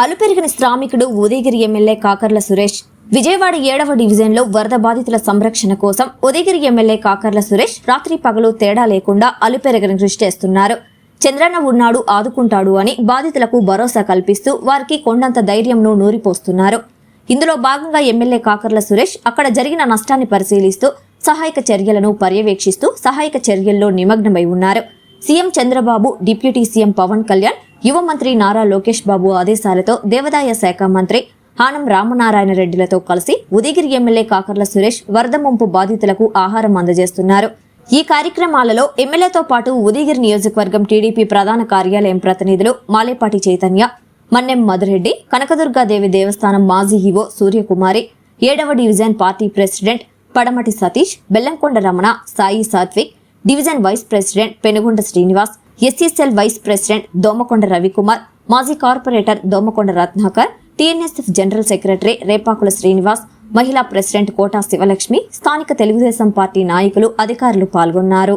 అలుపెరిగిన శ్రామికుడు ఉదయగిరి ఎమ్మెల్యే కాకర్ల సురేష్ విజయవాడ ఏడవ డివిజన్లో వరద బాధితుల సంరక్షణ కోసం ఉదయగిరి ఎమ్మెల్యే కాకర్ల సురేష్ రాత్రి పగలు తేడా లేకుండా అలుపెరగని కృషి చేస్తున్నారు. చంద్రన్న ఉన్నాడు ఆదుకుంటాడు అని బాధితులకు భరోసా కల్పిస్తూ వారికి కొండంత ధైర్యంను నూరిపోస్తున్నారు. ఇందులో భాగంగా ఎమ్మెల్యే కాకర్ల సురేష్ అక్కడ జరిగిన నష్టాన్ని పరిశీలిస్తూ సహాయక చర్యలను పర్యవేక్షిస్తూ సహాయక చర్యల్లో నిమగ్నమై ఉన్నారు. CM Chandrababu deputy CM Pawan Kalyan యువ మంత్రి నారా లోకేష్ బాబు ఆదేశాలతో దేవాదాయ శాఖ మంత్రి ఆనం రామనారాయణ రెడ్డిలతో కలిసి ఉదయగిరి ఎమ్మెల్యే కాకర్ల సురేష్ వరద ముంపు బాధితులకు ఆహారం అందజేస్తున్నారు. ఈ కార్యక్రమాలలో ఎమ్మెల్యేతో పాటు ఉదయగిరి నియోజకవర్గం టీడీపీ ప్రధాన కార్యాలయం ప్రతినిధులు మాలేపాటి చైతన్య మన్నెం మధురెడ్డి కనకదుర్గాదేవి దేవస్థానం మాజీ ఈవో సూర్యకుమారి ఏడవ division party president Padamati Satish Bellamkonda Ramana Sai Satvik division vice president Penugonda Srinivas SSL vice president Domakonda Ravikumar మాజీ corporator Domakonda Ratnakar TNSF general secretary Repakula Srinivas మహిళా ప్రెసిడెంట్ కోటా శివలక్ష్మి స్థానిక Telugu Desam party నాయకులు అధికారులు పాల్గొన్నారు.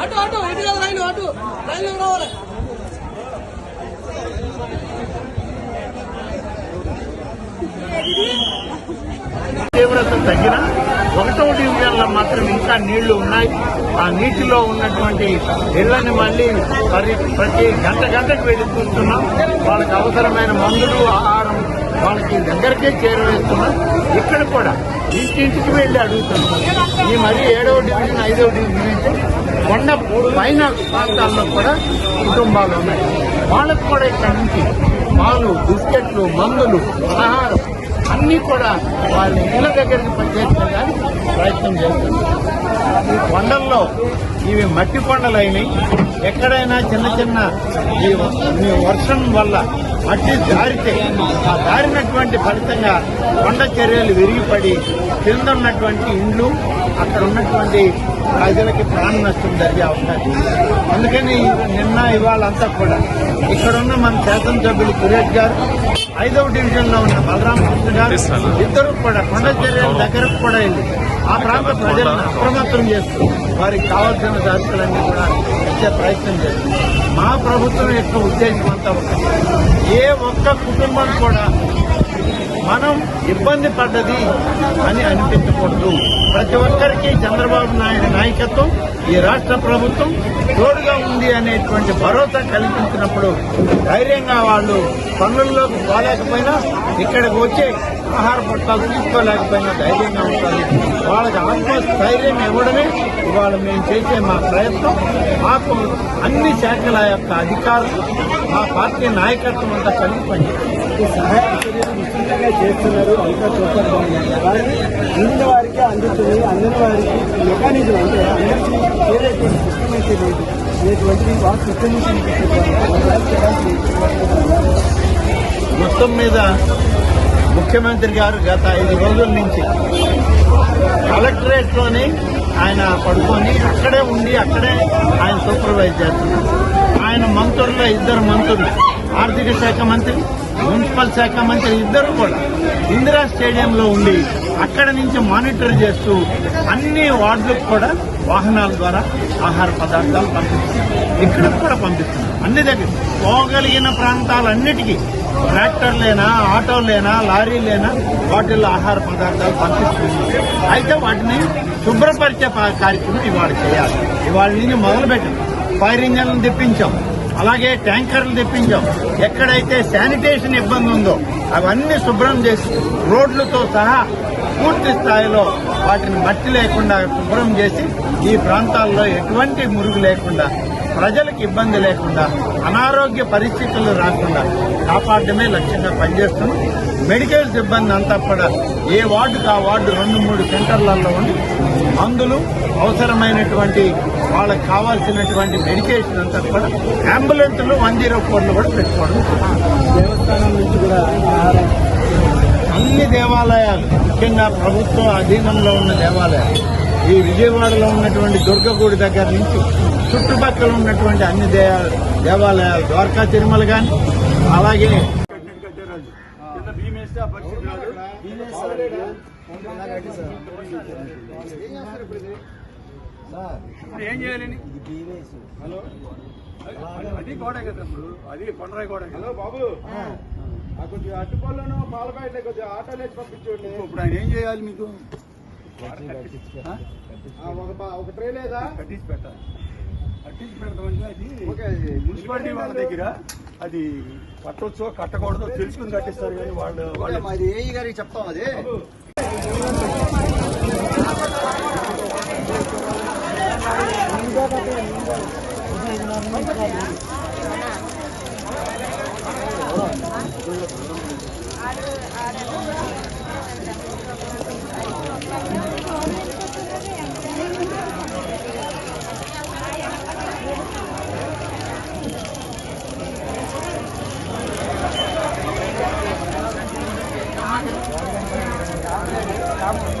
అటు అటు ఇటు కదా లైన్ అటు. లైన్ రావాలి? తీవ్రత తగ్గిన ఒకటో డివిజన్లో మాత్రం ఇంకా నీళ్ళు ఉన్నాయి. ఆ నీటిలో ఉన్నటువంటి ఇళ్ళని మళ్ళీ మరి ప్రతి గంట గంటకు వెళ్ళి చూస్తున్నాం. వాళ్ళకి అవసరమైన మందులు ఆహారం వాళ్ళకి దగ్గరకే చేరవేస్తున్నాం. ఇక్కడ కూడా ఇంటింటికి వెళ్ళి అడుగుతున్నాం. ఈ మరి ఏడవ డివిజన్ ఐదవ డివిజన్ అయితే కొండ పైన ప్రాంతాల్లో కూడా కుటుంబాలు ఉన్నాయి. వాళ్ళకు కూడా ఇక్కడి నుంచి పాలు బిస్కెట్లు మందులు ఆహారం అన్నీ కూడా వాళ్ళ ఇళ్ళ దగ్గరికి పనిచేసుకోవడానికి ప్రయత్నం చేస్తున్నారు ఈ కొండల్లో ఇవి మట్టి కొండలైనవి ఎక్కడైనా చిన్న చిన్న ఈ వర్షం వల్ల మట్టి దారితే ఆ దారినటువంటి ఫలితంగా కొండ చర్యలు విరిగిపడి కింద ఉన్నటువంటి ఇండ్లు అక్కడ ఉన్నటువంటి ప్రజలకి ప్రాణ నష్టం జరిగే అవకాశం అందుకని నిన్న ఇవాళ అంతా కూడా ఇక్కడున్న మన శాసనసభ్యులు సురేష్ గారు ఐదవ డివిజన్లో ఉన్న బలరామకృష్ణ గారు ఇద్దరు కూడా కొండ చర్యల దగ్గరకు కూడా వెళ్ళి ఆ ప్రాంత ప్రజలను అప్రమత్తం చేస్తూ వారికి కావాల్సిన జాగ్రత్తలన్నీ కూడా ఇచ్చే ప్రయత్నం చేస్తుంది మా ప్రభుత్వం యొక్క ఉద్దేశం అంతా ఒకటి. ఏ ఒక్క కుటుంబం కూడా మనం ఇబ్బంది పడ్డది అని అనిపించకూడదు. ప్రతి ఒక్కరికి చంద్రబాబు నాయుడు నాయకత్వం ఈ రాష్ట్ర ప్రభుత్వం తోడుగా ఉంది అనేటువంటి భరోసా కల్పించినప్పుడు ధైర్యంగా వాళ్ళు పనుల్లోకి పోలేకపోయినా ఇక్కడికి వచ్చే ఆహార పట్టాలు తీసుకోలేకపోయినా ధైర్యంగా ఉంటుంది వాళ్ళకి ఆత్మస్థైర్యం ఇవ్వడమే ఇవాళ మేము చేసే మా ప్రయత్నం. మాకు అన్ని శాఖల యొక్క అధికారులు మా పార్టీ నాయకత్వం అంతా కలిసి పనిచేస్తుంది ఈ చేస్తున్నారు అంతా చూస్తారు కానీ అందిన వారికి అందుతుంది అందిన వారికి మెకానిజం అంటే అందరికీ ఏదైతే సిస్టమ్ అయితే లేదు అనేటువంటిది బాగా సిస్టమ్ మొత్తం మీద ముఖ్యమంత్రి గారు గత ఐదు రోజుల నుంచి కలెక్టరేట్లోనే ఆయన పడుకొని అక్కడే ఉండి అక్కడే ఆయన సూపర్వైజ్ చేస్తున్నారు. ఆయన మంత్రుల్లో ఇద్దరు మంత్రులు ఆర్థిక శాఖ మంత్రి మున్సిపల్ శాఖ మంత్రి ఇద్దరు కూడా ఇందిరా స్టేడియంలో ఉండి అక్కడ నుంచి మానిటర్ చేస్తూ అన్ని వార్డులకు కూడా వాహనాల ద్వారా ఆహార పదార్థాలు పంపిస్తున్నారు. ఇక్కడ కూడా పంపిస్తున్నారు. అన్ని దగ్గర పోగలిగిన ప్రాంతాలన్నిటికీ ట్రాక్టర్లేనా ఆటోలేనా లారీలేనా వాటిల్లో ఆహార పదార్థాలు పంపిస్తున్నారు. అయితే వాటిని శుభ్రపరిచే కార్యక్రమం ఇవాళ చేయాలి. ఇవాళ నుంచి మొదలుపెట్టాం. ఫైర్ ఇంజన్లను తెప్పించాం. అలాగే ట్యాంకర్లు తెప్పించాం. ఎక్కడైతే శానిటేషన్ ఇబ్బంది ఉందో అవన్నీ శుభ్రం చేసి రోడ్లతో సహా పూర్తి స్థాయిలో వాటిని మట్టి లేకుండా శుభ్రం చేసి ఈ ప్రాంతాల్లో ఎటువంటి మురుగు లేకుండా ప్రజలకు ఇబ్బంది లేకుండా అనారోగ్య పరిస్థితులు రాకుండా కాపాడడమే లక్ష్యంగా పనిచేస్తున్నాం. మెడికల్ సిబ్బంది అంతా కూడా ఏ వార్డుకు ఆ వార్డు రెండు మూడు సెంటర్లలో ఉండి మందులు అవసరమైనటువంటి వాళ్ళకి కావాల్సినటువంటి మెడికేషన్ అంతా కూడా అంబులెన్స్లు వన్ జీరో ఫోర్లు కూడా పెట్టుకోవడం. దేవస్థానం నుంచి కూడా అన్ని దేవాలయాలు ముఖ్యంగా ప్రభుత్వ అధీనంలో ఉన్న దేవాలయాలు ఈ విజయవాడలో ఉన్నటువంటి దుర్గగుడి దగ్గర నుంచి చుట్టుపక్కల ఉన్నటువంటి అన్ని దేవాలయాలు ద్వారకా తిరుమల కానీ అలాగే ఏం చేయాలని హలో అది గోడ కదా ఇప్పుడు అది కొండరాయి గోడ హలో బాబు ఆ కొంచెం అట్టుపల్లను పాల ప్యాకెట్ కొద్దిగా ఆటోలు వేసి పంపించండి ఇప్పుడు ఆయన ఏం చేయాలి మీకు? ఆ, ఒక ట్రే లేదా? కట్టించి పెట్టాలి. మున్సిపాలిటీ వాళ్ళ దగ్గర అది కట్టొచ్చో కట్టకూడదో తెలుసుకుని కట్టిస్తారు కానీ వాళ్ళు వాళ్ళు మాది ఏ గారికి చెప్తాం అది.